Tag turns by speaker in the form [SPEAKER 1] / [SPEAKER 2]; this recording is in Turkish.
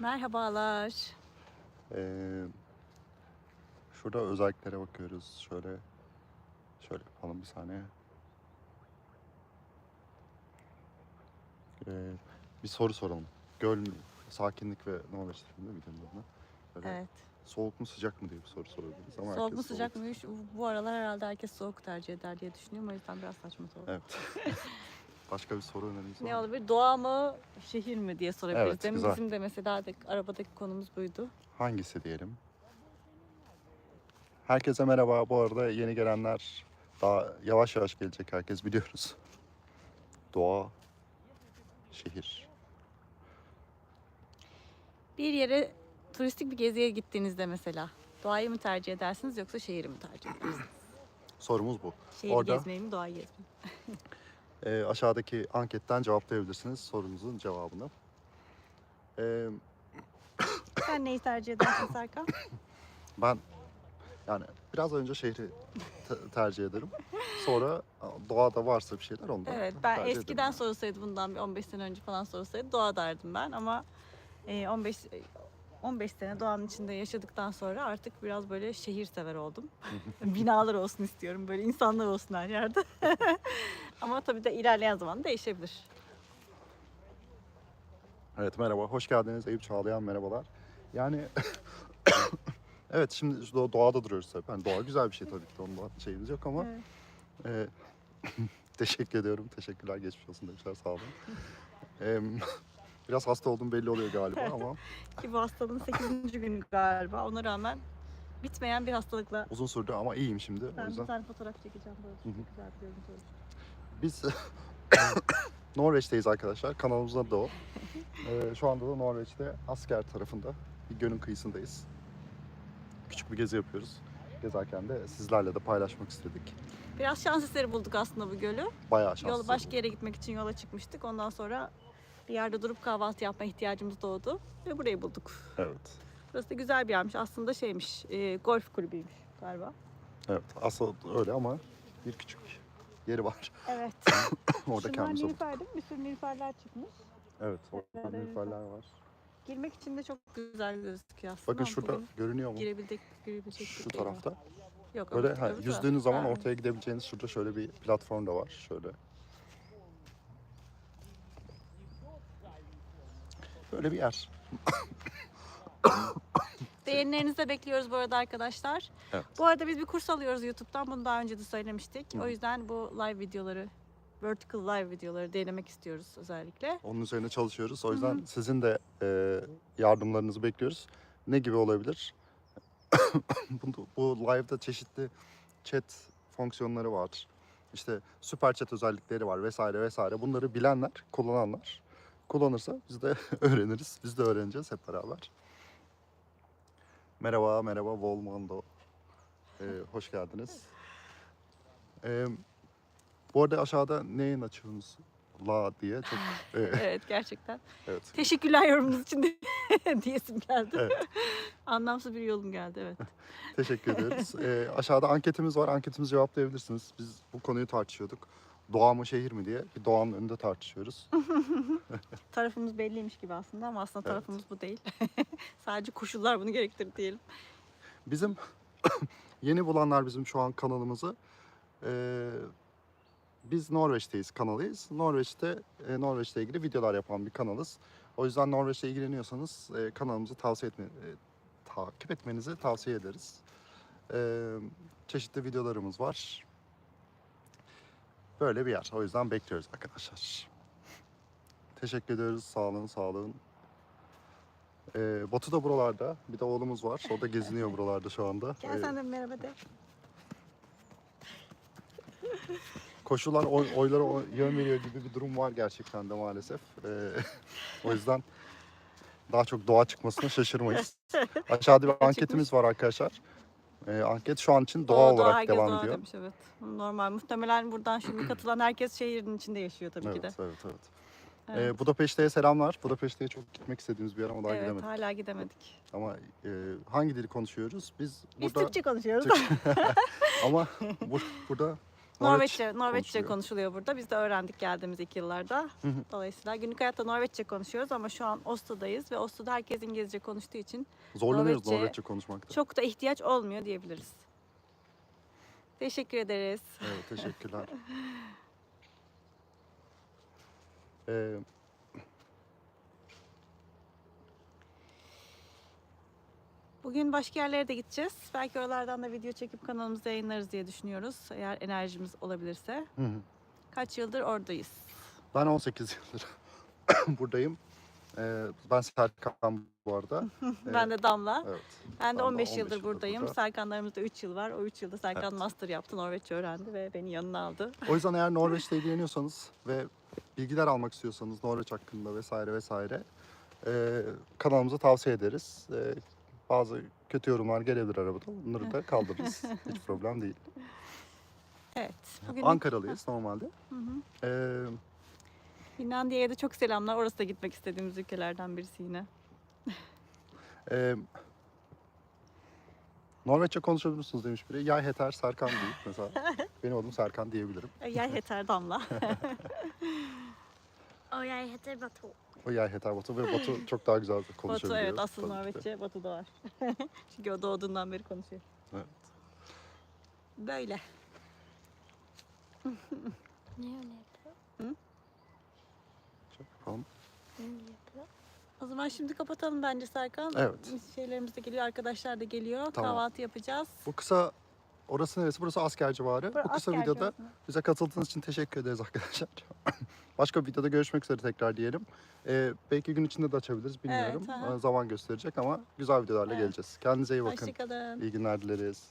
[SPEAKER 1] Merhabalar.
[SPEAKER 2] Ee, şurada özelliklere bakıyoruz. Şöyle şöyle yapalım bir saniye. Ee, bir soru soralım. Göl mü? Sakinlik ve Norveç değil mi? Böyle
[SPEAKER 1] Evet.
[SPEAKER 2] Soğuk mu sıcak mı diye bir soru sorabiliriz. Ama
[SPEAKER 1] Soğuk mu
[SPEAKER 2] herkes
[SPEAKER 1] sıcak mı? Şu- Bu aralar herhalde herkes soğuk tercih eder diye düşünüyorum. O yüzden biraz saçma soğuk.
[SPEAKER 2] Evet. Başka bir soru öneriniz var
[SPEAKER 1] Ne
[SPEAKER 2] mı?
[SPEAKER 1] olabilir? Doğa mı, şehir mi diye sorabiliriz.
[SPEAKER 2] Evet,
[SPEAKER 1] Demin
[SPEAKER 2] güzel.
[SPEAKER 1] bizim de mesela de, arabadaki konumuz buydu.
[SPEAKER 2] Hangisi diyelim? Herkese merhaba. Bu arada yeni gelenler daha yavaş yavaş gelecek herkes biliyoruz. Doğa, şehir.
[SPEAKER 1] Bir yere turistik bir geziye gittiğinizde mesela doğayı mı tercih edersiniz yoksa şehri mi tercih edersiniz?
[SPEAKER 2] Sorumuz bu.
[SPEAKER 1] Şehri
[SPEAKER 2] Orada-
[SPEAKER 1] gezmeyi mi, doğayı gezmeyi mi?
[SPEAKER 2] Ee, aşağıdaki anketten cevaplayabilirsiniz sorunuzun cevabını. Ee,
[SPEAKER 1] Sen neyi tercih edersin Serkan?
[SPEAKER 2] ben yani biraz önce şehri te- tercih ederim. Sonra doğada varsa bir şeyler ondan
[SPEAKER 1] Evet ben
[SPEAKER 2] tercih
[SPEAKER 1] eskiden
[SPEAKER 2] ederim.
[SPEAKER 1] sorsaydı bundan bir 15 sene önce falan sorsaydı doğa derdim ben ama e, 15 15 sene doğanın içinde yaşadıktan sonra artık biraz böyle şehir sever oldum. Binalar olsun istiyorum böyle insanlar olsun her yerde. ama tabii de ilerleyen zaman değişebilir.
[SPEAKER 2] Evet merhaba, hoş geldiniz Eyüp Çağlayan merhabalar. Yani evet şimdi doğa- doğada duruyoruz tabii. Yani doğa güzel bir şey tabii ki ondan şeyimiz yok ama
[SPEAKER 1] Evet.
[SPEAKER 2] e, teşekkür ediyorum. Teşekkürler geçmiş olsun demişler sağ olun. Biraz hasta olduğum belli oluyor galiba ama
[SPEAKER 1] Ki bu hastalığın 8. günü galiba ona rağmen bitmeyen bir hastalıkla
[SPEAKER 2] uzun sürdü ama iyiyim şimdi. O
[SPEAKER 1] ben bir
[SPEAKER 2] yüzden
[SPEAKER 1] tane fotoğraf çekeceğim böyle çok güzel bir görüntü
[SPEAKER 2] biz Norveç'teyiz arkadaşlar. Kanalımızın adı da o. Ee, şu anda da Norveç'te Asker tarafında bir gölün kıyısındayız. Küçük bir gezi yapıyoruz. Gezerken de sizlerle de paylaşmak istedik.
[SPEAKER 1] Biraz şans eseri bulduk aslında bu gölü.
[SPEAKER 2] Bayağı şanslı.
[SPEAKER 1] Yol başka yere gitmek için yola çıkmıştık. Ondan sonra bir yerde durup kahvaltı yapma ihtiyacımız doğdu ve burayı bulduk.
[SPEAKER 2] Evet.
[SPEAKER 1] Burası da güzel bir yermiş. Aslında şeymiş, e, golf kulübüymüş galiba.
[SPEAKER 2] Evet. Aslında öyle ama bir küçük yeri var.
[SPEAKER 1] Evet.
[SPEAKER 2] Orada kendimize bulduk.
[SPEAKER 1] Nilüfer değil mi? Bir sürü nilüferler çıkmış.
[SPEAKER 2] Evet. Orada
[SPEAKER 1] Evet,
[SPEAKER 2] nilüferler var.
[SPEAKER 1] Girmek için de çok güzel gözüküyor aslında.
[SPEAKER 2] Bakın
[SPEAKER 1] ama
[SPEAKER 2] şurada
[SPEAKER 1] bugün
[SPEAKER 2] görünüyor mu?
[SPEAKER 1] girebilecek, girebilecek
[SPEAKER 2] Şu
[SPEAKER 1] yer var.
[SPEAKER 2] tarafta.
[SPEAKER 1] Yok,
[SPEAKER 2] Böyle ha, yüzdüğünüz zaman ortaya gidebileceğiniz şurada şöyle bir platform da var. Şöyle. Böyle bir yer.
[SPEAKER 1] Beğenilerinizi de bekliyoruz bu arada arkadaşlar.
[SPEAKER 2] Evet.
[SPEAKER 1] Bu arada biz bir kurs alıyoruz YouTube'dan. Bunu daha önce de söylemiştik.
[SPEAKER 2] Hı.
[SPEAKER 1] O yüzden bu live videoları, vertical live videoları denemek istiyoruz özellikle.
[SPEAKER 2] Onun üzerine çalışıyoruz. O
[SPEAKER 1] Hı hı.
[SPEAKER 2] yüzden sizin de e, yardımlarınızı bekliyoruz. Ne gibi olabilir? bu, bu live'da çeşitli chat fonksiyonları var. İşte süper chat özellikleri var vesaire vesaire. Bunları bilenler, kullananlar kullanırsa biz de öğreniriz. Biz de öğreneceğiz hep beraber. Merhaba, merhaba Volmando. Ee, hoş geldiniz. Ee, bu arada aşağıda ne yayın açıyorsunuz? La diye çok e,
[SPEAKER 1] Evet gerçekten.
[SPEAKER 2] evet.
[SPEAKER 1] Teşekkürler yorumunuz için diyesim geldi.
[SPEAKER 2] Evet.
[SPEAKER 1] Anlamsız bir yorum geldi evet.
[SPEAKER 2] Teşekkür ediyoruz. Ee, aşağıda anketimiz var. Anketimizi cevaplayabilirsiniz. Biz bu konuyu tartışıyorduk. Doğa mı şehir mi diye bir doğanın önünde tartışıyoruz.
[SPEAKER 1] Tarafımız belliymiş gibi aslında ama aslında
[SPEAKER 2] Evet.
[SPEAKER 1] tarafımız bu değil. Sadece koşullar bunu gerektirir diyelim.
[SPEAKER 2] Bizim yeni bulanlar bizim şu an kanalımızı. Ee, biz Norveç'teyiz kanalıyız. Norveç'te e, Norveç'le ilgili videolar yapan bir kanalız. O yüzden Norveç'le ilgileniyorsanız e, kanalımızı tavsiye etme, e, takip etmenizi tavsiye ederiz. Ee, çeşitli videolarımız var. Böyle bir yer. O yüzden bekliyoruz arkadaşlar. Teşekkür ediyoruz. Sağ olun, sağ olun. Ee, Batu da buralarda. Bir de oğlumuz var. O da geziniyor buralarda şu anda.
[SPEAKER 1] Gel
[SPEAKER 2] Ee,
[SPEAKER 1] sen de merhaba de.
[SPEAKER 2] koşular oy, oylara oy- yön veriyor gibi bir durum var gerçekten de maalesef. Ee, o yüzden daha çok doğa çıkmasına şaşırmayız. Aşağıda bir anketimiz var arkadaşlar. Ee, anket şu an için doğa
[SPEAKER 1] Doğa,
[SPEAKER 2] olarak
[SPEAKER 1] herkes
[SPEAKER 2] devam
[SPEAKER 1] doğa
[SPEAKER 2] ediyor.
[SPEAKER 1] Demiş, evet. Normal. Muhtemelen buradan şimdi katılan herkes şehrin içinde yaşıyor tabii ki de.
[SPEAKER 2] Evet, evet, evet.
[SPEAKER 1] Evet.
[SPEAKER 2] Ee, Budapeşte'ye selamlar. Budapeşte'ye çok gitmek istediğimiz bir yer ama daha
[SPEAKER 1] evet,
[SPEAKER 2] gidemedik.
[SPEAKER 1] hala gidemedik.
[SPEAKER 2] Ama e, hangi dili konuşuyoruz? Biz
[SPEAKER 1] Biz
[SPEAKER 2] burada
[SPEAKER 1] Türkçe konuşuyoruz.
[SPEAKER 2] Türk- ama bu, burada
[SPEAKER 1] Norveççe, Norveççe
[SPEAKER 2] konuşuluyor.
[SPEAKER 1] konuşuluyor burada. Biz de öğrendik geldiğimiz ilk yıllarda. Dolayısıyla günlük hayatta Norveççe konuşuyoruz ama şu an Oslo'dayız ve Oslo'da herkes İngilizce konuştuğu için
[SPEAKER 2] Zorlanıyoruz
[SPEAKER 1] Norveççe-
[SPEAKER 2] Norveççe konuşmakta.
[SPEAKER 1] çok da ihtiyaç olmuyor diyebiliriz. Teşekkür ederiz.
[SPEAKER 2] Evet, teşekkürler. Ee,
[SPEAKER 1] Bugün başka yerlere de gideceğiz. Belki oralardan da video çekip kanalımızda yayınlarız diye düşünüyoruz. Eğer enerjimiz olabilirse.
[SPEAKER 2] hı hı.
[SPEAKER 1] Kaç yıldır oradayız.
[SPEAKER 2] ben 18 yıldır buradayım. Ee, ben Serkan bu arada.
[SPEAKER 1] Ben de Damla.
[SPEAKER 2] Evet.
[SPEAKER 1] Ben de
[SPEAKER 2] Damla
[SPEAKER 1] 15
[SPEAKER 2] 15
[SPEAKER 1] yıldır
[SPEAKER 2] yıldır
[SPEAKER 1] buradayım.
[SPEAKER 2] burada.
[SPEAKER 1] Serkanlarımızda 3 yıl var. O 3 yılda Serkan
[SPEAKER 2] Evet.
[SPEAKER 1] master yaptı. Norveççe öğrendi ve beni yanına aldı.
[SPEAKER 2] O yüzden eğer Norveç'te ilgileniyorsanız ve bilgiler almak istiyorsanız Norveç hakkında vesaire vesaire e, kanalımıza tavsiye ederiz. E, bazı kötü yorumlar gelebilir arabada. Bunları da kaldırırız. Hiç problem değil.
[SPEAKER 1] Evet. Bugün
[SPEAKER 2] Ankaralıyız normalde.
[SPEAKER 1] Hı hı.
[SPEAKER 2] E,
[SPEAKER 1] Finlandiya'ya da çok selamlar. Orası da gitmek istediğimiz ülkelerden birisi yine.
[SPEAKER 2] e, Norveççe konuşabilir musunuz demiş biri. Yay heter Serkan değil mesela. Benim adım Serkan diyebilirim.
[SPEAKER 1] Yer yeter Damla.
[SPEAKER 3] Og jeg heter Batu.
[SPEAKER 2] O yay heter Batu ve Batu çok daha güzel
[SPEAKER 1] Batu
[SPEAKER 2] konuşabiliyor.
[SPEAKER 1] evet asıl
[SPEAKER 2] ki.
[SPEAKER 1] Norveççe Batu'da var. Çünkü o doğduğundan beri konuşuyor.
[SPEAKER 2] Evet.
[SPEAKER 1] Böyle.
[SPEAKER 3] Nu är ni på.
[SPEAKER 2] Çok yapalım.
[SPEAKER 3] På.
[SPEAKER 1] O zaman şimdi kapatalım bence Serkan.
[SPEAKER 2] Evet.
[SPEAKER 1] Şeylerimiz de geliyor, arkadaşlar da geliyor.
[SPEAKER 2] Tamam.
[SPEAKER 1] Kahvaltı yapacağız.
[SPEAKER 2] Bu kısa Orası neresi? Burası asker civarı.
[SPEAKER 1] Bura
[SPEAKER 2] Bu kısa
[SPEAKER 1] asker
[SPEAKER 2] videoda
[SPEAKER 1] civarı.
[SPEAKER 2] bize katıldığınız için teşekkür ederiz arkadaşlar. Başka bir videoda görüşmek üzere tekrar diyelim. Ee, belki gün içinde de açabiliriz bilmiyorum.
[SPEAKER 1] Evet, aha.
[SPEAKER 2] Ee, Zaman gösterecek ama güzel videolarla
[SPEAKER 1] Evet.
[SPEAKER 2] geleceğiz. Kendinize iyi bakın.
[SPEAKER 1] Hoşçakalın.
[SPEAKER 2] İyi günler dileriz.